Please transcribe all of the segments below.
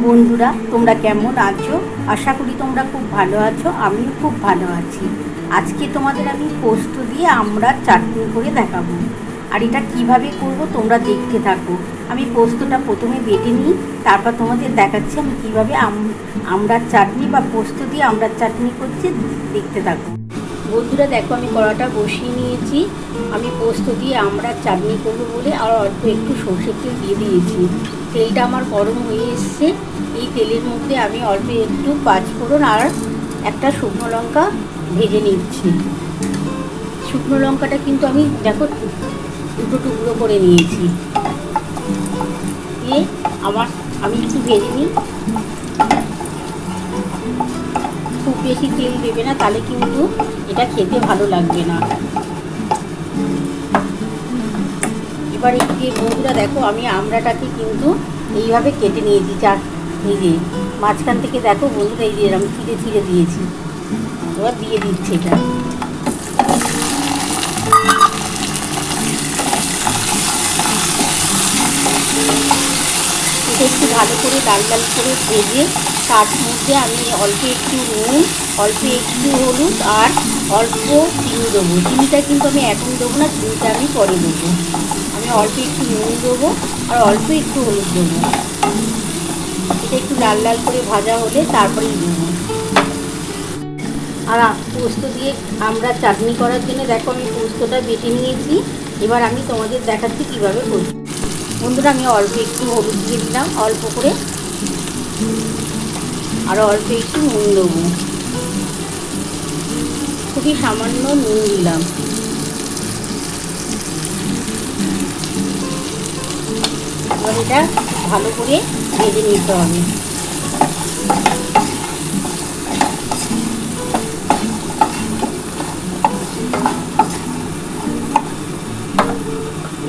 বন্ধুরা, তোমরা কেমন আছো? আশা করি তোমরা খুব ভালো আছো, আমিও খুব ভালো আছি। আজকে তোমাদের আমি পোস্ত দিয়ে আমরা চাটনি করে দেখাবো। আর এটা কীভাবে করব তোমরা দেখতে থাকো। আমি পোস্তটা প্রথমে বেটে নিই, তারপর তোমাদের দেখাচ্ছি আমি কীভাবে আম- আমড়ার চাটনি বা পোস্ত দিয়ে আমরা চাটনি করছি, দেখতে থাকো। বন্ধুরা, দেখো আমি কড়াটা বসিয়ে নিয়েছি। আমি পোস্ত দিয়ে আমরা চাটনি করব বলে আর অল্প একটু সর্ষের তেল দিয়ে দিয়েছি। তেলটা আমার গরম হয়ে এসছে। এই তেলের মধ্যে আমি অল্প একটু পাঁচফোড়ন আর একটা শুকনো লঙ্কা ভেজে নিচ্ছি। শুকনো লঙ্কাটা কিন্তু আমি, দেখো, দুটো টুকরো করে নিয়েছি। দিয়ে আমার, আমি একটু ভেজে নিই। খুব বেশি তেল দেবে না, তাহলে কিন্তু এটা খেতে ভালো লাগবে না। এবার এই যে বন্ধুরা দেখো, আমি আমড়াটাকে কিন্তু এইভাবে কেটে নিয়েছি চার যে মাঝখান থেকে দেখো বন্ধুরা, এই যে আমি ছিঁড়ে ছিঁড়ে দিয়েছি। এবার দিয়ে দিচ্ছি এটা একটু ভালো করে লাল লাল করে ভেজে তার মধ্যে আমি অল্প একটু নুন, অল্প একটু হলুদ আর অল্প চিনি দেবো। চিনিটা কিন্তু আমি এখন দেবো না, চিনিটা আমি পরে দেবো। আমি অল্প একটু নুন দেবো আর অল্প একটু হলুদ দেবো। এটা একটু লাল লাল করে ভাজা হলে তারপরেই দেবো। আর পোস্ত দিয়ে আমরা চাটনি করার জন্য দেখো আমি পোস্তটা বেটে নিয়েছি। এবার আমি তোমাদের দেখাচ্ছি কীভাবে করছি। বন্ধুরা, আমি অল্প একটু হলুদ দিয়ে দিলাম, অল্প করে আর অল্প একটু নুন দেবো। খুবই সামান্য নুন দিলাম। এবার এটা ভালো করে ভেজে নিতে হবে।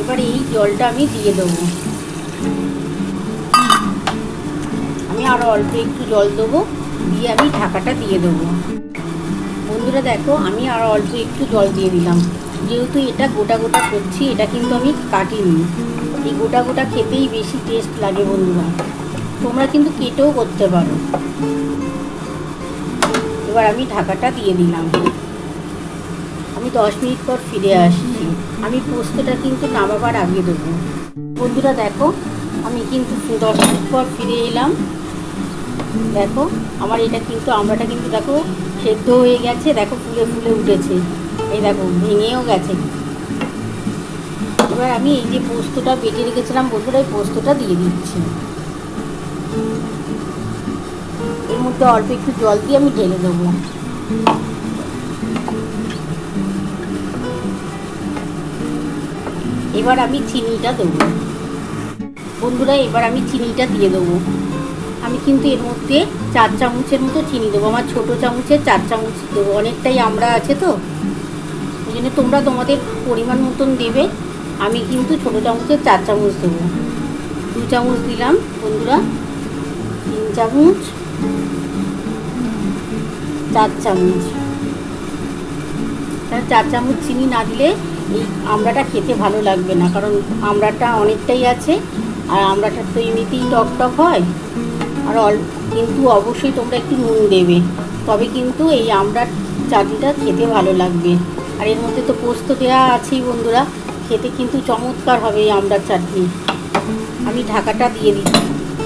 এবার এই জলটা আমি দিয়ে দেবো। আরও অল্প একটু জল দেবো, দিয়ে আমি ঢাকাটা দিয়ে দেবো। বন্ধুরা দেখো, আমি আরও অল্প একটু জল দিয়ে দিলাম। যেহেতু এটা গোটা গোটা করছি, এটা কিন্তু আমি কাটিনি। এই গোটা গোটা খেতেই বেশি টেস্ট লাগে বন্ধুরা। তোমরা কিন্তু কেটেও করতে পারো। এবার আমি ঢাকাটা দিয়ে দিলাম। আমি দশ মিনিট পর ফিরে আসছি। আমি পোস্তটা কিন্তু নামাবার আগে দেবো। বন্ধুরা দেখো, আমি কিন্তু দশ মিনিট পর ফিরে এলাম। দেখো, আমার এটা কিন্তু, আমড়াটা কিন্তু দেখো সেদ্ধ হয়ে গেছে, দেখো ফুলে ফুলে উঠেছে। এই দেখো, ভেঙেও গেছে। এবার আমি এই যে পোস্তটা বেটে রেখেছিলাম, বন্ধুরা, এই পোস্তটা দিয়ে দিচ্ছি। এর মধ্যে অল্প একটু জল দিয়ে আমি ঢেলে দেবো। এবার আমি চিনিটা দেবো। বন্ধুরা, এবার আমি চিনিটা দিয়ে দেবো। আমি কিন্তু এর মধ্যে চার চামচের মতো চিনি দেবো। আমার ছোটো চামচের চার চামচ দেবো। অনেকটাই আমরা আছে তো? ওই জন্য তোমরা তোমাদের পরিমাণ মতন দেবে। আমি কিন্তু ছোটো চামচের চার চামচ দেবো। দু চামচ দিলাম, বন্ধুরা। তিন চামচ। চার চামচ। তাহলে চার চামচ চিনি না দিলে এই আমড়াটা খেতে ভালো লাগবে না। কারণ আমড়াটা অনেকটাই আছে। আর আমড়াটা তো এমনিতেই টক টক হয়। আর অল্প কিন্তু অবশ্যই তোমরা একটু নুন দেবে। তবে কিন্তু এই আমড়ার চাটনিটা খেতে ভালো লাগবে। আর এর মধ্যে তো পোস্ত দেওয়া আছেই বন্ধুরা। খেতে কিন্তু চমৎকার হবে এই আমড়ার চাটনি। আমি ঢাকাটা দিয়ে দিচ্ছি।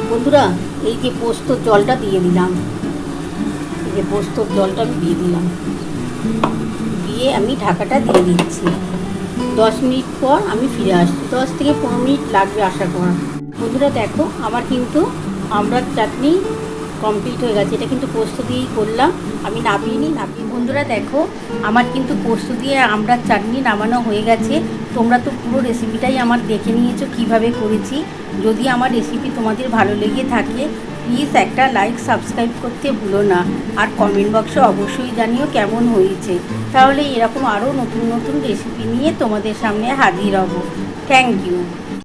বন্ধুরা, এই যে পোস্তর জলটা দিয়ে দিলাম। এই যে পোস্তর জলটা আমি দিয়ে দিলাম। দিয়ে আমি ঢাকাটা দিয়ে দিচ্ছি। দশ মিনিট পর আমি ফিরে আসছি। দশ থেকে পনেরো মিনিট লাগবে আশা করা। বন্ধুরা দেখো, আমার কিন্তু আমড়ার চাটনি কমপ্লিট হয়ে গেছে। এটা কিন্তু পোস্ত দিয়েই করলাম। আমি নামিয়ে নিই। নামিয়ে বন্ধুরা দেখো, আমার কিন্তু পোস্ত দিয়ে আমড়ার চাটনি নামানো হয়ে গেছে। তোমরা তো পুরো রেসিপিটাই আমার দেখে নিয়েছো কীভাবে করেছি। যদি আমার রেসিপি তোমাদের ভালো লেগে থাকে প্লিজ একটা লাইক সাবস্ক্রাইব করতে ভুলো না। আর কমেন্ট বক্সে অবশ্যই জানিও কেমন হয়েছে। তাহলে এরকম আরও নতুন নতুন রেসিপি নিয়ে তোমাদের সামনে হাজির হব। Thank you